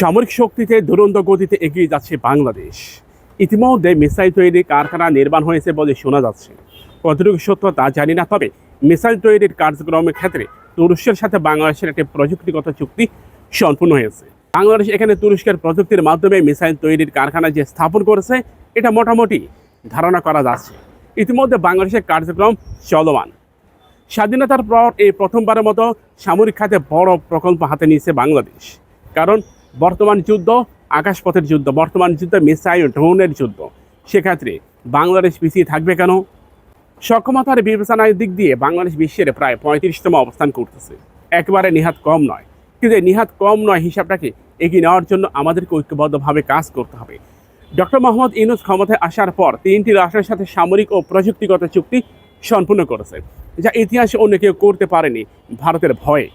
সামরিক শক্তিতে দুরন্ত গতিতে এগিয়ে যাচ্ছে বাংলাদেশ। ইতিমধ্যে মিসাইল তৈরির কারখানা নির্মাণ হয়েছে বলে শোনা যাচ্ছে। কতটুকু সত্য তা জানি না, তবে মিসাইল তৈরির কার্যক্রমের ক্ষেত্রে তুরস্কের সাথে বাংলাদেশের একটি প্রযুক্তিগত চুক্তি সম্পূর্ণ হয়েছে। বাংলাদেশ এখানে তুরস্কের প্রযুক্তির মাধ্যমে মিসাইল তৈরির কারখানা যে স্থাপন করেছে, এটা মোটামুটি ধারণা করা যাচ্ছে। ইতিমধ্যে বাংলাদেশের কার্যক্রম চলমান। স্বাধীনতার পর এই প্রথমবারের মতো সামরিক খাতে বড় প্রকল্প হাতে নিয়েছে বাংলাদেশ। কারণ বর্তমান যুদ্ধ, আকাশপথের যুদ্ধ, বর্তমান যুদ্ধ মিসাইল, ড্রোনের যুদ্ধ। সেক্ষেত্রে বাংলাদেশ পিছিয়ে থাকবে কেন? সক্ষমতার বিবেচনার দিক দিয়ে বাংলাদেশ বিশ্বের প্রায় পঁয়ত্রিশতম অবস্থান করতেছে। একেবারে নিহাত কম নয়। কিন্তু এই নিহাত কম নয় হিসাবটাকে এগিয়ে নেওয়ার জন্য আমাদেরকে ঐক্যবদ্ধভাবে কাজ করতে হবে। ডক্টর মোহাম্মদ ইউনুস ক্ষমতায় আসার পর তিনটি রাষ্ট্রের সাথে সামরিক ও প্রযুক্তিগত চুক্তি সম্পূর্ণ করেছে, যা ইতিহাসে অন্য কেউ করতে পারেনি ভারতের ভয়ে।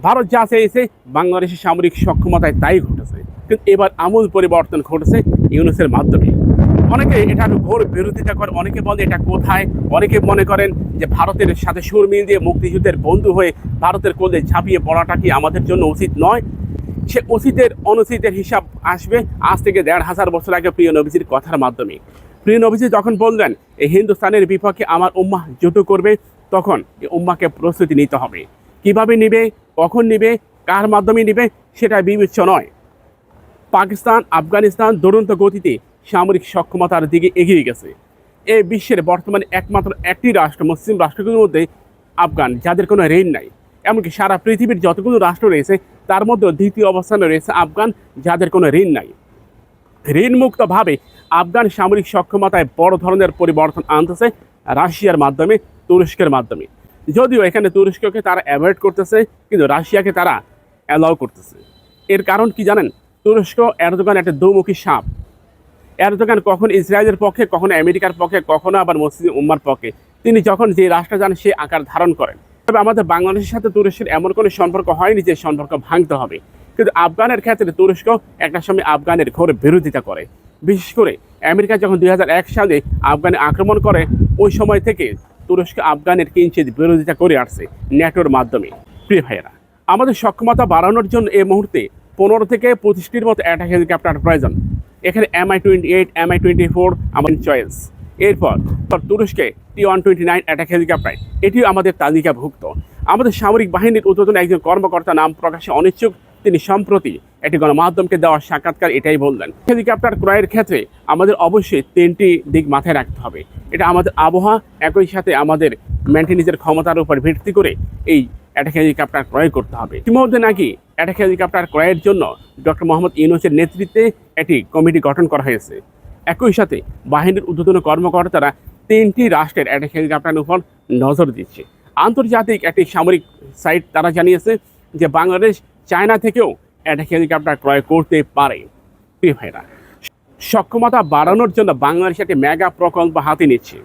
ভারত যা চেয়েছে, বাংলাদেশের সামরিক সক্ষমতায় তাই ঘটেছে। কিন্তু এবার আমূল পরিবর্তন ঘটেছে ইউনুসের মাধ্যমে। অনেকে এটা ঘোর বিরোধিতা করে, অনেকে বলে এটা কোথায়? অনেকে মনে করেন যে ভারতের সাথে সুর মিল দিয়ে মুক্তিযুদ্ধের বন্ধু হয়ে ভারতের কোলে ঝাঁপিয়ে পড়াটা কি আমাদের জন্য উচিত নয়? সে অতীতের অনুচিতের হিসাব আসবে আজ থেকে দেড় হাজার বছর আগে প্রিয় নবীজির কথার মাধ্যমে। প্রিয় নবীজি যখন বললেন, এই হিন্দুস্তানের বিপক্ষে আমার উম্মাহ জুটো করবে, তখন এই উম্মাকে প্রস্তুতি নিতে হবে। কীভাবে নিবে? কখন নিবে, কার মাধ্যমে নিবে সেটা বিবেচ্য নয়। পাকিস্তান, আফগানিস্তান দুরন্ত গতিতে সামরিক সক্ষমতার দিকে এগিয়ে গেছে। এই বিশ্বের বর্তমানে একমাত্র একটি রাষ্ট্র, মুসলিম রাষ্ট্রগুলোর মধ্যে আফগান, যাদের কোনো ঋণ নাই। এমনকি সারা পৃথিবীর যতগুলো রাষ্ট্র রয়েছে, তার মধ্যে দ্বিতীয় অবস্থানে রয়েছে আফগান, যাদের কোনো ঋণ নাই। ঋণমুক্তভাবে আফগান সামরিক সক্ষমতায় বড় ধরনের পরিবর্তন আনতেছে রাশিয়ার মাধ্যমে, তুরস্কের মাধ্যমে। যদিও এখানে তুরস্ককে তারা অ্যাভয়েড করতেছে, কিন্তু রাশিয়াকে তারা অ্যালাউ করতেছে। এর কারণ কি জানেন? তুরস্ক এরদোগান একটা দৌমুখী সাপ। এরদোগান কখন ইসরায়েলের পক্ষে, কখনো আমেরিকার পক্ষে, কখনো আবার মুসলিম উম্মার পক্ষে। তিনি যখন যে রাষ্ট্র যান সে আকার ধারণ করেন। তবে আমাদের বাংলাদেশের সাথে তুরস্কের এমন কোনো সম্পর্ক হয়নি যে সম্পর্ক ভাঙতে হবে। কিন্তু আফগানের ক্ষেত্রে তুরস্ক একটা সময় আফগানের ঘোর বিরোধিতা করে। বিশেষ করে আমেরিকা যখন দুই হাজার এক সালে আফগানে আক্রমণ করে, ওই সময় থেকে তুরস্ক, আফগানের কিঞ্চিত বিরোধিতা করে আসছে ন্যাটোর মাধ্যমে। প্রিয় ভাইয়েরা, আমাদের সক্ষমতা বাড়ানোর জন্য এই মুহূর্তে পনেরো থেকে পঁচিশটির মতো অ্যাটাক হেলিকপ্টার প্রয়োজন। এখানে MI twenty eight MI twenty four আমাদের চয়েস এরপর তুরস্কে T one twenty nine attack helicopter এটিও আমাদের তালিকাভুক্ত। আমাদের সামরিক বাহিনীর উদ্বোধন একজন কর্মকর্তা নাম প্রকাশে অনিচ্ছুক তিনি সম্প্রতি একটি গণমাধ্যমকে দেওয়া সাক্ষাৎকার এটাই বললেন। হেলিকপ্টার ক্রয়ের ক্ষেত্রে আমাদের অবশ্যই তিনটি দিক মাথায় রাখতে হবে। এটা আমাদের আবহাওয়া, একই সাথে আমাদের মেনটেনেন্সের ক্ষমতার উপর ভিত্তি করে এই অ্যাটাক হেলিকপ্টার ক্রয় করতে হবে। ইতিমধ্যে নাকি অ্যাটাক হেলিকপ্টার ক্রয়ের জন্য ডক্টর মোহাম্মদ ইউনুসের নেতৃত্বে একটি কমিটি গঠন করা হয়েছে। একই সাথে বাহিনীর উদ্বোধন কর্মকর্তারা তিনটি রাষ্ট্রের অ্যাটাক হেলিকপ্টারের উপর নজর দিচ্ছে। আন্তর্জাতিক একটি সামরিক সাইট তারা জানিয়েছে যে বাংলাদেশ চায়না থেকেও অ্যাটাক হেলিকপ্টার ক্রয় করতে পারে। প্রিয় ভাইরা, সক্ষমতা বাড়ানোর জন্য বাংলাদেশ একটি মেগা প্রকল্প হাতে নিচ্ছে।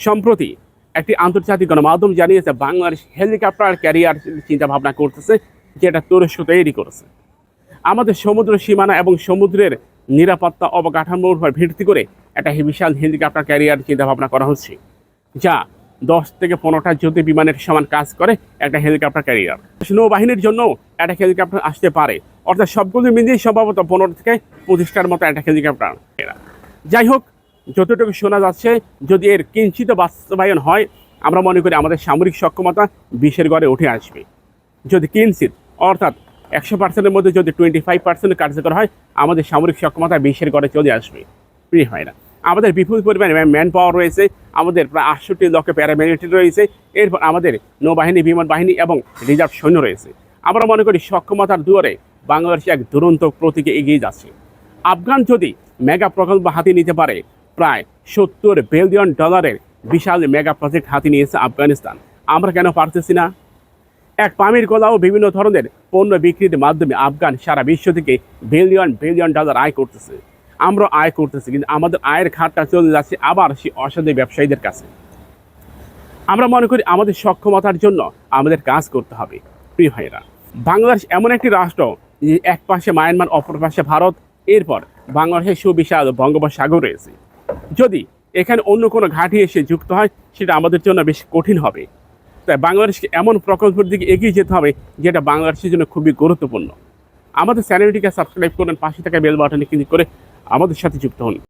সম্প্রতি একটি আন্তর্জাতিক গণমাধ্যম জানিয়েছে, বাংলাদেশ হেলিকপ্টার ক্যারিয়ার চিন্তা ভাবনা করতেছে, যেটা তুরস্ক তৈরি করেছে। আমাদের সমুদ্র সীমানা এবং সমুদ্রের নিরাপত্তা অবকাঠামোর উপর ভিত্তি করে একটা বিশাল হেলিকপ্টার ক্যারিয়ার চিন্তাভাবনা করা হচ্ছে, যা দশ থেকে পনেরোটা যুদ্ধ বিমানের সমান কাজ করে একটা হেলিকপ্টার ক্যারিয়ার নৌবাহিনীর জন্য একটা হেলিকপ্টার আসতে পারে। অর্থাৎ সবগুলো মিলিয়ে সম্ভবত পনেরো থেকে পঁচিশটার মতো একটা হেলিকপ্টার। যাই হোক, যতটুকু শোনা যাচ্ছে, যদি এর কিঞ্চিত বাস্তবায়ন হয়, আমরা মনে করি আমাদের সামরিক সক্ষমতা বিশের গড়ে উঠে আসবে। যদি কিঞ্চিত, অর্থাৎ একশো পার্সেন্টের মধ্যে যদি টোয়েন্টি ফাইভ পার্সেন্ট কার্যকর হয়, আমাদের সামরিক সক্ষমতা বিশের গড়ে চলে আসবে। প্রিয় হয় না আমাদের বিপুল পরিমাণে ম্যান পাওয়ার রয়েছে, আমাদের প্রায় আটষট্টি লক্ষ প্যারামিলিটারি রয়েছে, এরপর আমাদের নৌবাহিনী, বিমান বাহিনী এবং রিজার্ভ সৈন্য রয়েছে। আমরা মনে করি সক্ষমতার দুয়ারে বাংলাদেশ এক দুরন্ত প্রতীকে এগিয়ে যাচ্ছে। আফগান যদি মেগা প্রকল্প হাতে নিতে পারে, প্রায় সত্তর বিলিয়ন ডলারের বিশাল মেগা প্রজেক্ট হাতে নিয়েছে আফগানিস্তান। আমরা কেন পারতেছি না? এক পামির কলাও বিভিন্ন ধরনের পণ্য বিক্রির মাধ্যমে আফগান সারা বিশ্ব থেকে বিলিয়ন বিলিয়ন ডলার আয় করতেছে। আমরা আয় করতেছি, কিন্তু আমাদের আয়ের খাতটা চলে যাচ্ছে আবার সেই অসাধু ব্যবসায়ীদের কাছে। আমরা মনে করি আমাদের সক্ষমতার জন্য আমাদের কাজ করতে হবে, প্রিয় ভাইয়েরা। বাংলাদেশ এমন একটি রাষ্ট্র, যে এক পাশে মায়ানমার, অপর পাশে ভারত, এরপর বাংলাদেশের সুবিশাল বঙ্গোপসাগর রয়েছে। যদি এখানে অন্য কোনো ঘাঁটি এসে যুক্ত হয়, সেটা আমাদের জন্য বেশ কঠিন হবে। তাই বাংলাদেশকে এমন প্রকল্পের দিকে এগিয়ে যেতে হবে, যেটা বাংলাদেশের জন্য খুবই গুরুত্বপূর্ণ। আমাদের চ্যানেলটিকে সাবস্ক্রাইব করুন, পাশে থাকা বেল বাটনে ক্লিক করে আমাদের সাথে যুক্ত হন।